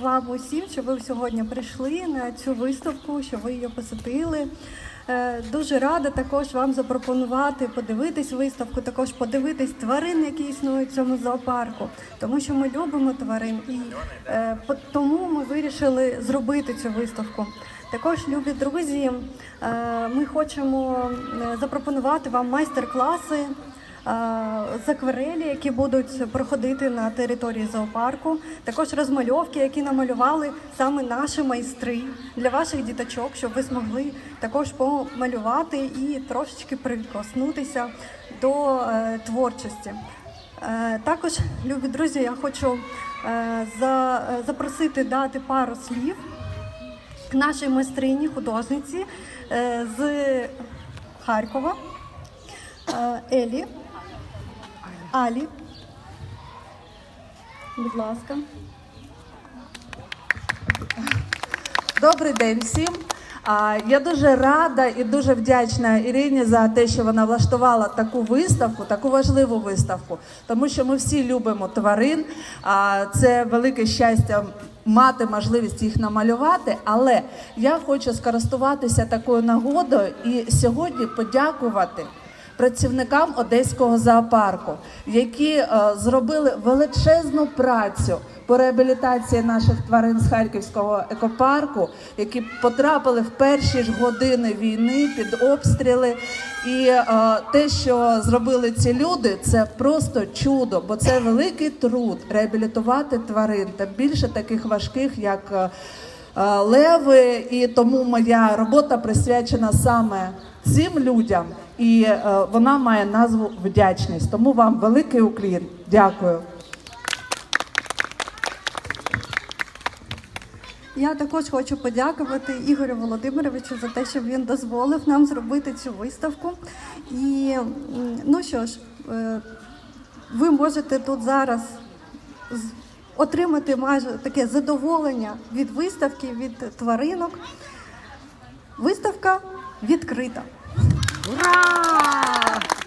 вам усім, що ви сьогодні прийшли на цю виставку, що ви її посетили. Е, Дуже рада також вам запропонувати подивитись виставку, також подивитись тварин, які існують в цьому зоопарку, тому що ми любимо тварин і е, тому ми вирішили зробити цю виставку. Також, любі друзі, е, ми хочемо запропонувати вам майстер-класи з акварелі, які будуть проходити на території зоопарку. Також розмальовки, які намалювали саме наші майстри для ваших діточок, щоб ви змогли також помалювати і трошечки прикоснутися до е, творчості. Е, Також, любі друзі, я хочу е, за- запросити дати пару слів к нашій майстрині, художниці з Харкова Елі. Алі. Будь ласка. Добрий день всім. Я дуже рада і дуже вдячна Ірині за те, що вона влаштувала таку виставку, таку важливу виставку, тому що ми всі любимо тварин. Це велике щастя мати можливість їх намалювати. Але я хочу скористуватися такою нагодою і сьогодні подякувати працівникам одеського зоопарку, які е, зробили величезну працю по реабілітації наших тварин з харківського екопарку, які потрапили в перші ж години війни під обстріли. І е, те, що зробили ці люди, це просто чудо, бо це великий труд реабілітувати тварин та більше таких важких, як. е, Леви, і тому моя робота присвячена саме цим людям, і е, вона має назву вдячність. Тому вам великий уклін. Дякую. Я також хочу подякувати Ігорю Володимировичу за те, що він дозволив нам зробити цю виставку. І ну що ж, е, ви можете тут зараз отримати майже таке задоволення від виставки, від тваринок. Виставка відкрита. Hurrah!